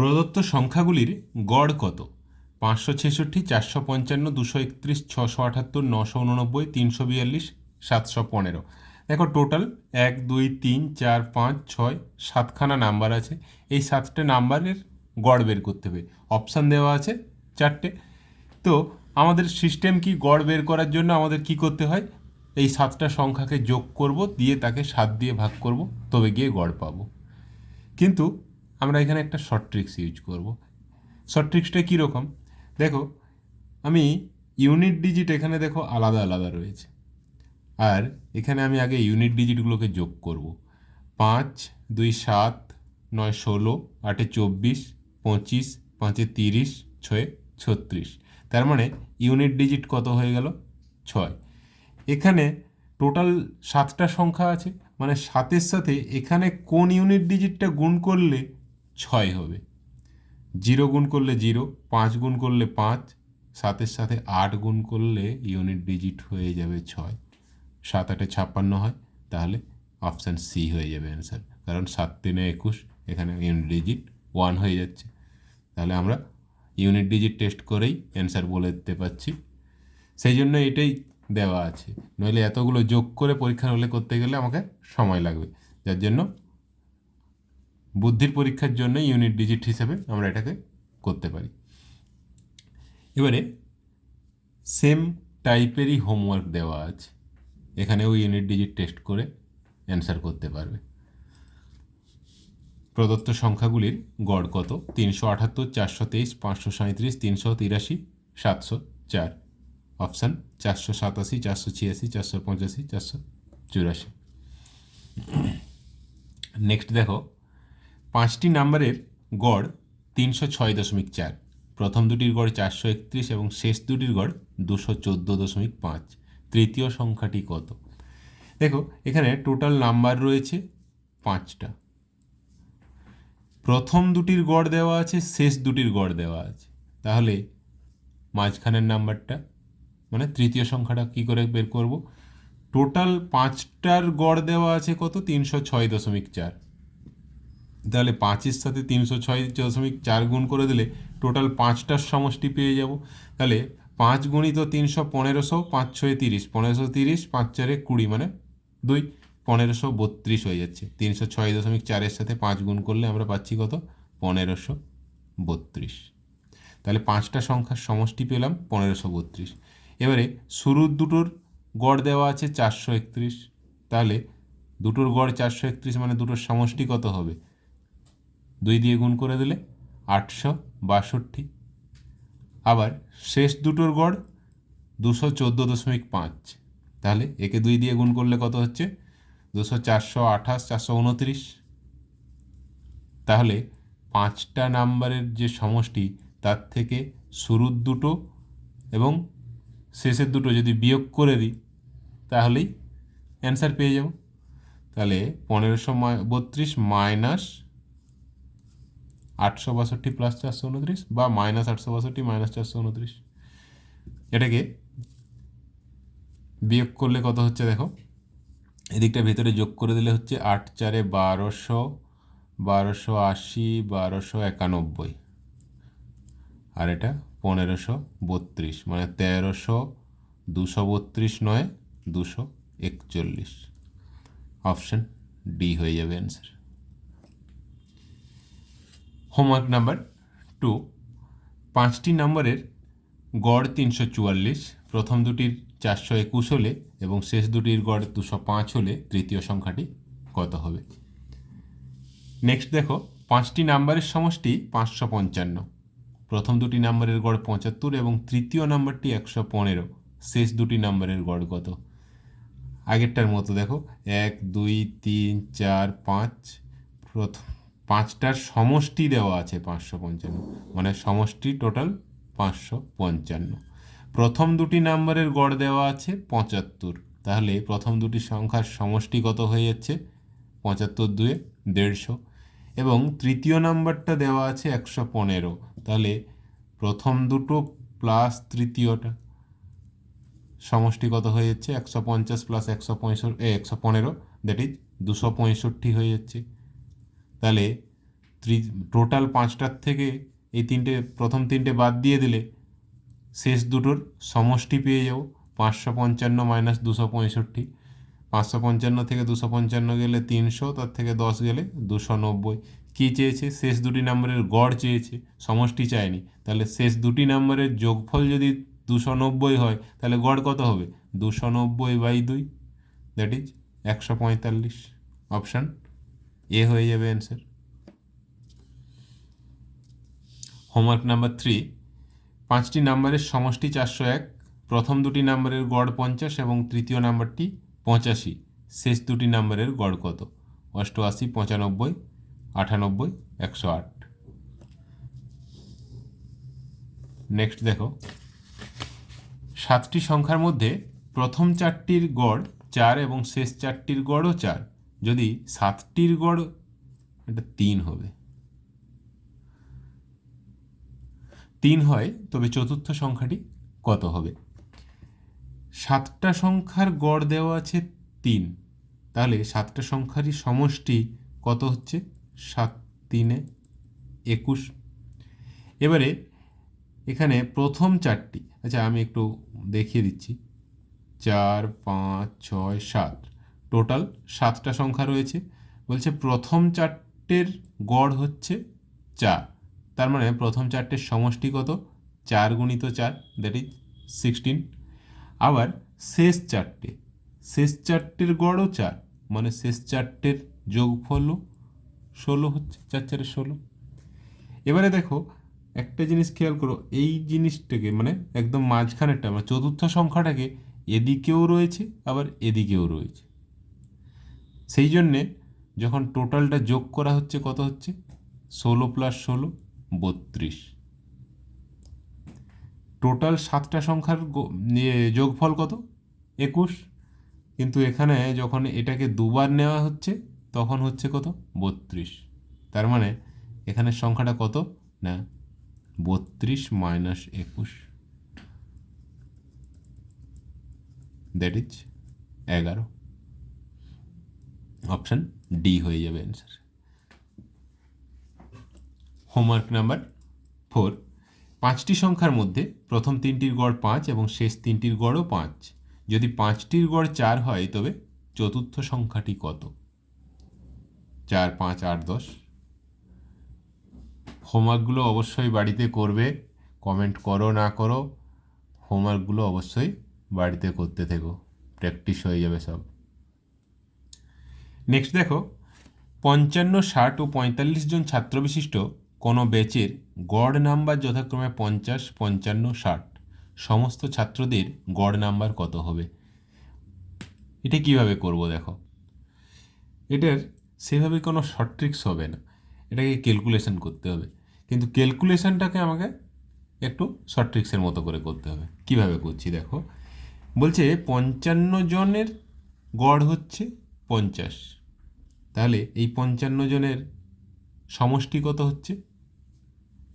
প্রদত্ত সংখ্যাগুলির গড় কত? পাঁচশো ছেষট্টি, চারশো পঞ্চান্ন, দুশো একত্রিশ, ছশো আটাত্তর, নশো উননব্বই, তিনশো বিয়াল্লিশ, সাতশো পনেরো। দেখো টোটাল এক, দুই, তিন, চার, পাঁচ, ছয়, সাতখানা নাম্বার আছে। এই সাতটা নাম্বারের গড় বের করতে হবে। অপশান দেওয়া আছে চারটে। তো আমাদের সিস্টেম কি গড় বের করার জন্য আমাদের কি করতে হয়? এই সাতটা সংখ্যাকে যোগ করব, দিয়ে তাকে সাত দিয়ে ভাগ করব, তবে গিয়ে গড় পাবো। কিন্তু আমরা এখানে একটা শর্ট ট্রিক্স ইউজ করব। শর্ট ট্রিক্সটা কীরকম দেখো, আমি ইউনিট ডিজিট এখানে দেখো আলাদা আলাদা রয়েছে। আর এখানে আমি আগে ইউনিট ডিজিটগুলোকে যোগ করব। পাঁচ, দুই, সাত, নয়, ষোলো, আটে চব্বিশ, পঁচিশ, পাঁচে তিরিশ, ছয়ে ছত্রিশ। তার মানে ইউনিট ডিজিট কত হয়ে গেল? ছয়। এখানে টোটাল সাতটা সংখ্যা আছে। মানে সাতের সাথে এখানে কোন ইউনিট ডিজিটটা গুণ করলে ছয় হবে। জিরো গুণ করলে জিরো, পাঁচ গুণ করলে পাঁচ, সাতের সাথে আট গুণ করলে ইউনিট ডিজিট হয়ে যাবে ছয়। সাত আটে ছাপ্পান্ন হয়, তাহলে অপশান সি হয়ে যাবে অ্যান্সার কারণ সাত তিনে একুশ, এখানে ইউনিট ডিজিট ওয়ান হয়ে যাচ্ছে। তাহলে আমরা ইউনিট ডিজিট টেস্ট করেই অ্যান্সার বলে দিতে পারছি। সেই জন্য এটাই দেওয়া আছে। নইলে এতগুলো যোগ করে পরীক্ষার হলে করতে গেলে আমাকে সময় লাগবে। যার জন্য বুদ্ধির পরীক্ষার জন্য ইউনিট ডিজিট হিসেবে আমরা এটাকে করতে পারি। এবারে সেম টাইপেরই হোমওয়ার্ক দেওয়া আছে। এখানেও ইউনিট ডিজিট টেস্ট করে অ্যান্সার করতে পারবে। প্রদত্ত সংখ্যাগুলির গড় কত? তিনশো আটাত্তর, চারশো তেইশ, পাঁচশো সাঁত্রিশ তিনশো তিরাশি, সাতশো চার। অপশান চারশো সাতাশি, চারশো ছিয়াশি, চারশো পঁচাশি, চারশো চুরাশি। নেক্সট দেখো পাঁচটি নাম্বারের গড় তিনশো ছয় দশমিক চার। প্রথম দুটির গড় চারশো একত্রিশ এবং শেষ দুটির গড় দুশো চোদ্দ দশমিক পাঁচ। তৃতীয় সংখ্যাটি কত? দেখো, এখানে টোটাল নাম্বার রয়েছে পাঁচটা। প্রথম দুটির গড় দেওয়া আছে, শেষ দুটির গড় দেওয়া আছে। তাহলে মাঝখানের নাম্বারটা মানে তৃতীয় সংখ্যাটা কী করে বের করব? টোটাল পাঁচটার গড় দেওয়া আছে কত? তিনশো ছয় দশমিক চার। তাহলে পাঁচের সাথে তিনশো ছয় দশমিক চার গুণ করে দিলে টোটাল পাঁচটার সমষ্টি পেয়ে যাব। তাহলে পাঁচ গুণিত তিনশো পনেরোশো, পাঁচ ছয় তিরিশ, পনেরোশো তিরিশ, পাঁচ চারে কুড়ি মানে দুই, পনেরোশো বত্রিশ হয়ে যাচ্ছে। তিনশো ছয় দশমিক চারের সাথে পাঁচ গুণ করলে আমরা পাচ্ছি কত? পনেরোশো বত্রিশ। তাহলে পাঁচটা সংখ্যার সমষ্টি পেলাম পনেরোশো বত্রিশ। এবারে শুরুর দুটোর গড় দেওয়া আছে চারশো একত্রিশ। তাহলে দুটোর গড় চারশো একত্রিশ মানে দুটোর সমষ্টি কত হবে? দুই দিয়ে গুণ করে দিলে আটশো বাষট্টি। আবার শেষ দুটোর গড় দুশো চোদ্দ দশমিক পাঁচ। তাহলে একে দুই দিয়ে গুণ করলে কত হচ্ছে? দুশো চারশো আঠাশ, চারশো উনত্রিশ। তাহলে পাঁচটা নাম্বারের যে সমষ্টি, তার থেকে শুরুর দুটো এবং শেষের দুটো যদি বিয়োগ করে দিই, তাহলেই অ্যান্সার পেয়ে যাব। তাহলে পনেরোশো বত্রিশ মাইনাস আটশো বাষট্টি প্লাস চারশো উনত্রিশ বা মাইনাস আটশো বাষট্টি মাইনাস চারশো উনত্রিশ। এটাকে বিয়োগ করলে কত হচ্ছে দেখো? এদিকটা ভেতরে যোগ করে দিলে হচ্ছে আট চারে বারোশো বারোশো আশি, বারোশো একানব্বই। আর এটা পনেরোশো বত্রিশ মানে তেরোশো দুশো বত্রিশ নয়, দুশো একচল্লিশ। অপশান ডি হয়ে যাবে অ্যান্সার হোমওয়ার্ক নাম্বার টু পাঁচটি নম্বরের গড় তিনশো চুয়াল্লিশ, প্রথম দুটির চারশো একুশ হলে এবং শেষ দুটির গড় দুশো পাঁচ হলে তৃতীয় সংখ্যাটি কত হবে? নেক্সট দেখো, পাঁচটি নাম্বারের সমষ্টি পাঁচশো পঞ্চান্ন। প্রথম দুটি নাম্বারের গড় পঁচাত্তর এবং তৃতীয় নাম্বারটি একশো পনেরো। শেষ দুটি নাম্বারের গড় কত? আগেরটার মতো দেখো, এক, দুই, তিন, চার, পাঁচ, প্রথম পাঁচটার সমষ্টি দেওয়া আছে পাঁচশো পঞ্চান্ন। মানে সমষ্টি টোটাল পাঁচশো পঞ্চান্ন। প্রথম দুটি নাম্বারের গড় দেওয়া আছে পঁচাত্তর। তাহলে প্রথম দুটি সংখ্যার সমষ্টি কত হয়ে যাচ্ছে? পঁচাত্তর দুয়ে দেড়শো। এবং তৃতীয় নাম্বারটা দেওয়া আছে একশো পনেরো। তাহলে প্রথম দুটো প্লাস তৃতীয়টা। সমষ্টি কত হয়ে যাচ্ছে? একশো পঞ্চাশ প্লাস একশো পঁয়ষট্টি একশো পনেরো দ্যাট ইজ দুশো পঁয়ষট্টি হয়ে যাচ্ছে। তাহলে ত্রি টোটাল পাঁচটার থেকে এই তিনটে, প্রথম তিনটে বাদ দিয়ে দিলে শেষ দুটোর সমষ্টি পেয়ে যাব পাঁচশো পঞ্চান্ন মাইনাস দুশো পঁয়ষট্টি। পাঁচশো পঞ্চান্ন থেকে দুশো পঞ্চান্ন গেলে তিনশো, তার থেকে দশ গেলে দুশো নব্বই। কী চেয়েছে? শেষ দুটি নাম্বারের গড় চেয়েছে, সমষ্টি চায়নি। তাহলে শেষ দুটি নাম্বারের যোগফল যদি দুশো নব্বই হয়, তাহলে গড় কত হবে? দুশো নব্বই বাই দুই দ্যাট ইজ একশো পঁয়তাল্লিশ। অপশান এ হয়ে যাবে অ্যান্সার হোমওয়ার্ক নাম্বার থ্রি পাঁচটি নাম্বারের সমষ্টি চারশো এক, প্রথম দুটি নাম্বারের গড় পঞ্চাশ এবং তৃতীয় নাম্বারটি পঁচাশি, শেষ দুটি নাম্বারের গড় কত? অষ্টআশি, পঁচানব্বই, আটানব্বই, একশো আট। নেক্সট দেখো, সাতটি সংখ্যার মধ্যে প্রথম চারটির গড় চার এবং শেষ চারটির গড়ও চার। যদি সাতটির গড়, এটা তিন হবে। তিন হয়, তবে চতুর্থ সংখ্যাটি কত হবে? সাতটা সংখ্যার গড় দেওয়া আছে তিন। তাহলে সাতটা সংখ্যারই সমষ্টি কত হচ্ছে? সাত তিনে একুশ। এবারে এখানে প্রথম চারটি আচ্ছা আমি একটু দেখিয়ে দিচ্ছি। চার, পাঁচ, ছয়, সাত। টোটাল সাতটা সংখ্যা রয়েছে। বলছে প্রথম চারটের গড় হচ্ছে চার। তার মানে প্রথম চারটের সমষ্টি কত? চার গুণিত চার দ্যাট ইজ সিক্সটিন আবার শেষ চারটে, শেষ চারটের গড়ও চার মানে শেষ চারটের যোগফলও ষোলো হচ্ছে, চার চারের ষোলো। এবারে দেখো, একটা জিনিস খেয়াল করো, এই জিনিসটাকে মানে একদম মাঝখানেরটা মানে চতুর্থ সংখ্যাটাকে এদিকেও রয়েছে, আবার এদিকেও রয়েছে। সেই জন্যে যখন টোটালটা যোগ করা হচ্ছে কত হচ্ছে? ষোলো প্লাস ষোলো, বত্রিশ। টোটাল সাতটা সংখ্যার যোগফল কত? একুশ। কিন্তু এখানে যখন এটাকে দুবার নেওয়া হচ্ছে, তখন হচ্ছে কত? বত্রিশ। তার মানে এখানের সংখ্যাটা কত? না, বত্রিশ মাইনাস একুশ। দ্যাট ইজ এগারো। অপশান ডি হয়ে যাবে অ্যান্সার হোমওয়ার্ক নাম্বার ফোর পাঁচটি সংখ্যার মধ্যে প্রথম তিনটির গড় পাঁচ এবং শেষ তিনটির গড়ও পাঁচ। যদি পাঁচটির গড় চার হয়, তবে চতুর্থ সংখ্যাটি কত? চার, পাঁচ, আট, দশ। হোমওয়ার্কগুলো অবশ্যই বাড়িতে করবে। কমেন্ট করো, না করো হোমওয়ার্কগুলো অবশ্যই বাড়িতে করতে থেকো। প্র্যাকটিস হয়ে যাবে সব। নেক্সট দেখো, পঞ্চান্ন, ষাট ও পঁয়তাল্লিশ জন ছাত্র বিশিষ্ট কোনো ব্যাচের গড় নাম্বার যথাক্রমে পঞ্চাশ, পঞ্চান্ন, ষাট। সমস্ত ছাত্রদের গড় নাম্বার কত হবে? এটা কীভাবে করব দেখো? এটার সেভাবে কোনো শর্ট ট্রিক্স হবে না। এটাকে ক্যালকুলেশন করতে হবে। কিন্তু ক্যালকুলেশনটাকে আমাকে একটু শর্ট ট্রিক্সের মতো করে করতে হবে। কীভাবে করছি দেখো? বলছে পঞ্চান্ন জনের গড় হচ্ছে পঞ্চাশ। তাহলে এই পঞ্চান্ন জনের সমষ্টি কত হচ্ছে?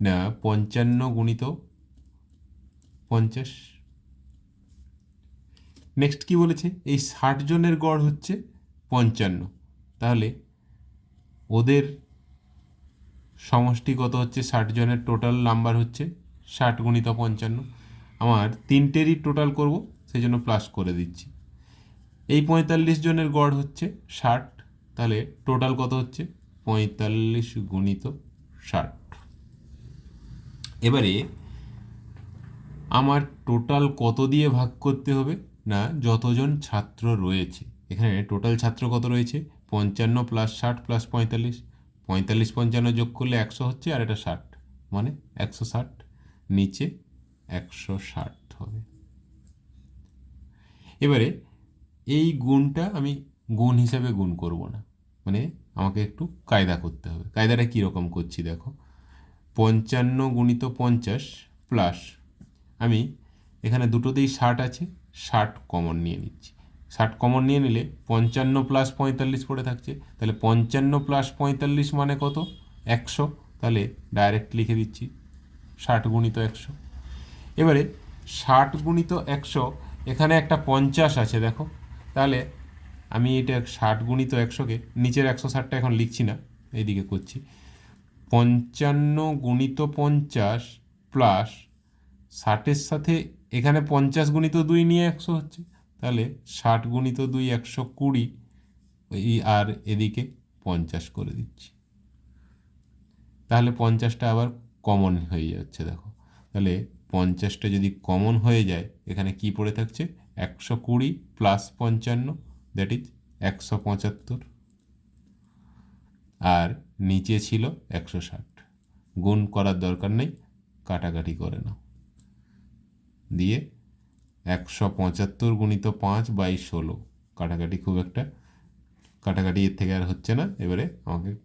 না, পঞ্চান্ন গুণিত পঞ্চাশ। নেক্সট কি বলেছে? এই ষাট জনের গড় হচ্ছে পঞ্চান্ন। তাহলে ওদের সমষ্টি কত হচ্ছে ষাট জনের টোটাল নাম্বার হচ্ছে ষাট গুণিত পঞ্চান্ন। আমার তিনটেরই টোটাল করব সেই জন্য প্লাস করে দিচ্ছি। এই পঁয়তাল্লিশ জনের গড় হচ্ছে ষাট, তাহলে টোটাল কত হচ্ছে? পঁয়তাল্লিশ গুণিত ষাট। এবারে আমার টোটাল কত দিয়ে ভাগ করতে হবে? না, যতজন ছাত্র রয়েছে। এখানে টোটাল ছাত্র কত রয়েছে? পঞ্চান্ন প্লাস ষাট প্লাস পঁয়তাল্লিশ। পঁয়তাল্লিশ পঞ্চান্ন যোগ করলে একশো হচ্ছে, আর এটা ষাট। মানে একশো ষাট, নিচে একশো ষাট হবে। এবারে এই গুণটা আমি গুণ হিসাবে গুণ করব না। মানে আমাকে একটু কায়দা করতে হবে। কায়দাটা কীরকম করছি দেখো। পঞ্চান্ন গুণিত পঞ্চাশ প্লাস আমি এখানে দুটোতেই ষাট আছে, ষাট কমন নিয়ে নিচ্ছি। ষাট কমন নিয়ে নিলে পঞ্চান্ন প্লাস পঁয়তাল্লিশ পড়ে থাকছে। তাহলে পঞ্চান্ন প্লাস পঁয়তাল্লিশ মানে কত? একশো। তাহলে ডাইরেক্ট লিখে দিচ্ছি, ষাট গুণিত একশো। এবারে ষাট গুণিত একশো, এখানে একটা পঞ্চাশ আছে দেখো। তাহলে আমি এটা ষাট গুণিত একশোকে, নিচের একশো ষাটটা এখন লিখছি না, এইদিকে করছি। পঞ্চান্ন গুণিত পঞ্চাশ প্লাস ষাটের সাথে এখানে পঞ্চাশ গুণিত দুই নিয়ে একশো হচ্ছে, তাহলে ষাট গুণিত দুই একশো কুড়ি, এই আর এদিকে পঞ্চাশ করে দিচ্ছি। তাহলে পঞ্চাশটা আবার কমন হয়ে যাচ্ছে, দেখো। তাহলে পঞ্চাশটা যদি কমন হয়ে যায়, এখানে কি পড়ে থাকছে? একশো কুড়ি প্লাস পঞ্চান্ন দ্যাট ইজ একশো পঁচাত্তর। আর নিচে ছিল একশো ষাট। গুণ করার দরকার নেই, কাটাকাটি করে নাও। দিয়ে একশো পঁচাত্তর গুণিত পাঁচ বাই ষোলো। কাটাকাটি খুব একটা, কাটাকাটি এর থেকে আর হচ্ছে না, এবারে আমাকে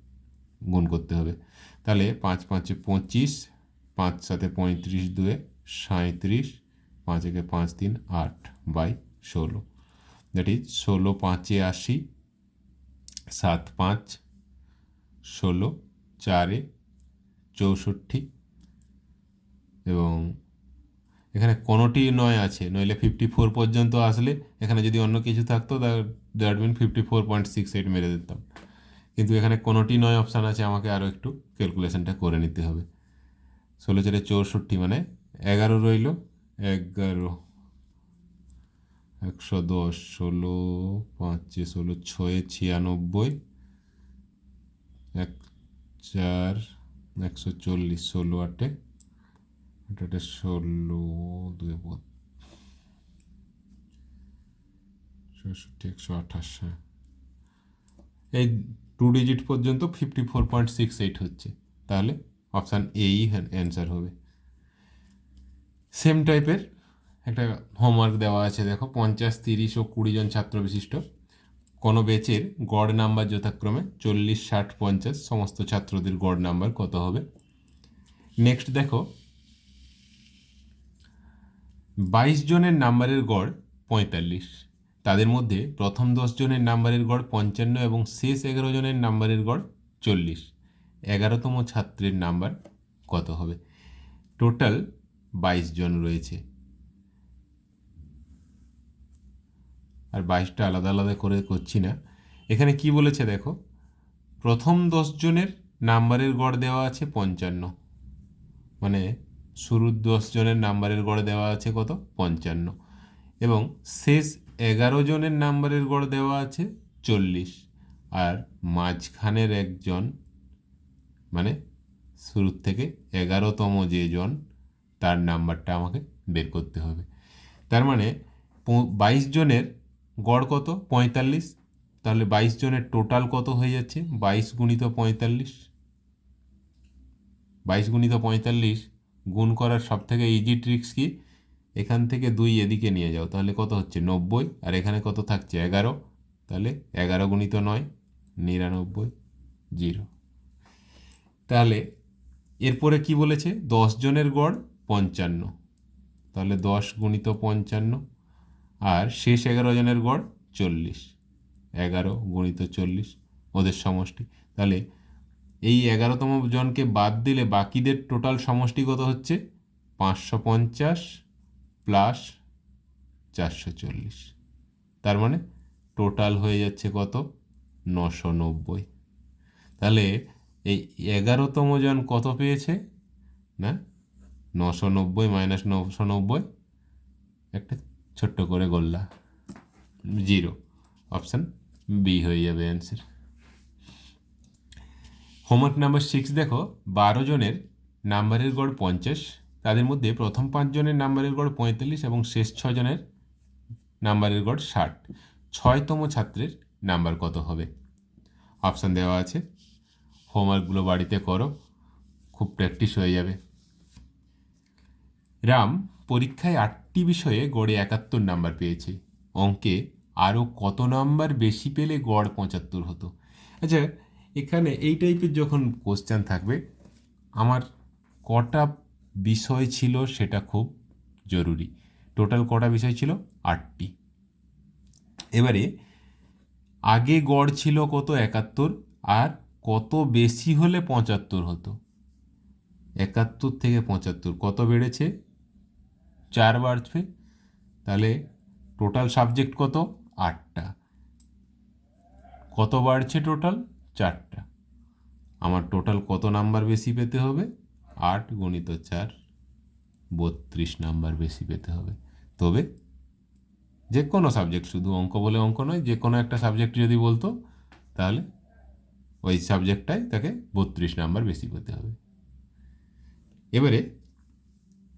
গুণ করতে হবে। তাহলে পাঁচ পাঁচে পঁচিশ, পাঁচ সাথে পঁয়ত্রিশ দুয়ে সাঁত্রিশ পাঁচ একে পাঁচ তিন আট। বাই ষোলো। দ্যাট ইজ ষোলো পাঁচে আশি, সাত পাঁচ, ষোলো চারে চৌষট্টি এবং এখানে কোনোটি নয় আছে, নইলে ফিফটি ফোর পর্যন্ত আসলে এখানে যদি অন্য কিছু থাকতো that mean fifty four point six eight মেরে দিতাম। কিন্তু এখানে কোনোটি নয় অপশান আছে, আমাকে আরও একটু ক্যালকুলেশনটা করে নিতে হবে। ষোলো চারে চৌষট্টি মানে এগারো রইল, এগারো একশো দশ, ষোলো, পাঁচে, ষোলো, ছয়ে ছিয়ানব্বই, এক, চার, একশো চল্লিশ, ষোলো, আটে আটে ষোলো দুই চৌষট্টি একশো আঠাশ হ্যাঁ। এই টু ডিজিট পর্যন্ত fifty four point six eight হচ্ছে। তাহলে অপশান এই অ্যান্সার হবে। সেম টাইপের একটা হোমওয়ার্ক দেওয়া আছে, দেখো, পঞ্চাশ, তিরিশ ও কুড়ি জন ছাত্র বিশিষ্ট। কোনো বেচের গড় নাম্বার যথাক্রমে চল্লিশ, ষাট, পঞ্চাশ, সমস্ত ছাত্রদের গড় নাম্বার কত হবে? নেক্সট দেখো, বাইশ জনের নাম্বারের গড় পঁয়তাল্লিশ। তাদের মধ্যে প্রথম দশ জনের নাম্বারের গড় পঞ্চান্ন এবং শেষ এগারো জনের নাম্বারের গড় চল্লিশ। এগারোতম ছাত্রের নাম্বার কত হবে? টোটাল বাইশ জন রয়েছে। আর বাইশটা আলাদা আলাদা করে করছি না। এখানে কি বলেছে দেখো? প্রথম দশ জনের নাম্বারের গড় দেওয়া আছে পঞ্চান্ন। মানে শুরুর দশ জনের নাম্বারের গড় দেওয়া আছে কত? পঞ্চান্ন। এবং শেষ এগারো জনের নাম্বারের গড় দেওয়া আছে চল্লিশ। আর মাঝখানের একজন মানে শুরুর থেকে এগারোতম যে জন, তার নাম্বারটা আমাকে বের করতে হবে। তার মানে বাইশ জনের গড় কত? পঁয়তাল্লিশ। তাহলে বাইশ জনের টোটাল কত হয়ে যাচ্ছে? বাইশ গুণিত পঁয়তাল্লিশ। বাইশ গুণিত পঁয়তাল্লিশ গুণ করার সব থেকে ইজি ট্রিক্স কি? এখান থেকে দুই এদিকে নিয়ে যাও। তাহলে কত হচ্ছে? নব্বই। আর এখানে কত থাকছে? এগারো। তাহলে এগারো গুণিত নয়, নিরানব্বই, জিরো। তাহলে এরপরে কি বলেছে? দশ জনের গড় পঞ্চান্ন। তাহলে দশ গুণিত পঞ্চান্ন আর শেষ এগারো জনের গড় চল্লিশ। এগারো গুণিত চল্লিশ, ওদের সমষ্টি। তাহলে এই এগারোতম জনকে বাদ দিলে বাকিদের টোটাল সমষ্টি কত হচ্ছে? পাঁচশো পঞ্চাশ প্লাস চারশো চল্লিশ। তার মানে টোটাল হয়ে যাচ্ছে কত? নশো নব্বই। তাহলে এই এগারোতম জন কত পেয়েছে? না, নশো নব্বই মাইনাস নশো নব্বই। একটা ছোট্ট করে গোল্লা। জিরো। অপশান বি হয়ে যাবে অ্যান্সার হোমওয়ার্ক নাম্বার সিক্স দেখো, বারো জনের নাম্বারের গড় পঞ্চাশ। তাদের মধ্যে প্রথম পাঁচজনের নাম্বারের গড় পঁয়তাল্লিশ এবং শেষ ছজনের নাম্বারের গড় ষাট। ছয়তম ছাত্রের নাম্বার কত হবে? অপশান দেওয়া আছে। হোমওয়ার্কগুলো বাড়িতে করো। খুব প্র্যাকটিস হয়ে যাবে। রাম, পরীক্ষায় আটটি বিষয়ে গড়ে একাত্তর নাম্বার পেয়েছে। অঙ্কে আরও কত নাম্বার বেশি পেলে গড় পঁচাত্তর হতো? আচ্ছা এখানে এই টাইপের যখন কোশ্চেন থাকবে, আমার কটা বিষয় ছিল সেটা খুব জরুরি। টোটাল কটা বিষয় ছিল? আটটি। এবারে, আগে গড় ছিল কত একাত্তর, আর কত বেশি হলে পঁচাত্তর হতো? একাত্তর থেকে পঁচাত্তর, কত বেড়েছে? চার বাড়ছে তাহলে টোটাল সাবজেক্ট কত? আটটা। কত বাড়ছে টোটাল চারটা। আমার টোটাল কত নাম্বার বেশি পেতে হবে? আট গণিত চার, বত্রিশ নাম্বার বেশি পেতে হবে। তবে যে কোনো সাবজেক্ট শুধু অঙ্ক বলে অঙ্ক নয়, যে কোনো একটা সাবজেক্ট যদি বলতো, তাহলে ওই সাবজেক্টটায় তাকে বত্রিশ নাম্বার বেশি পেতে হবে। এবারে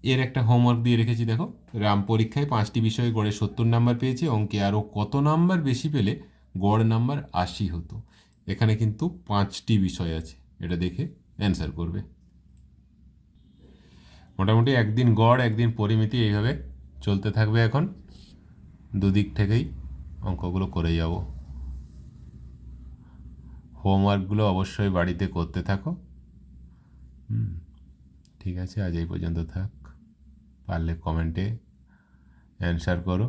এর একটা হোমওয়ার্ক দিয়ে রেখেছি, দেখো। রাম পরীক্ষায় পাঁচটি বিষয়ে গড়ে সত্তর নাম্বার পেয়েছে, অঙ্কে আরও কত নাম্বার বেশি পেলে গড় নাম্বার আশি হতো। এখানে কিন্তু পাঁচটি বিষয় আছে, এটা দেখে অ্যান্সার করবে। মোটামুটি একদিন গড়, একদিন পরিমিতি, এইভাবে চলতে থাকবে এখন। দুদিক থেকেই অঙ্কগুলো করে যাব। হোমওয়ার্কগুলো অবশ্যই বাড়িতে করতে থাকো। হুম, ঠিক আছে, আজ এই পর্যন্ত থাক। পারলে কমেন্টে অ্যান্সার করো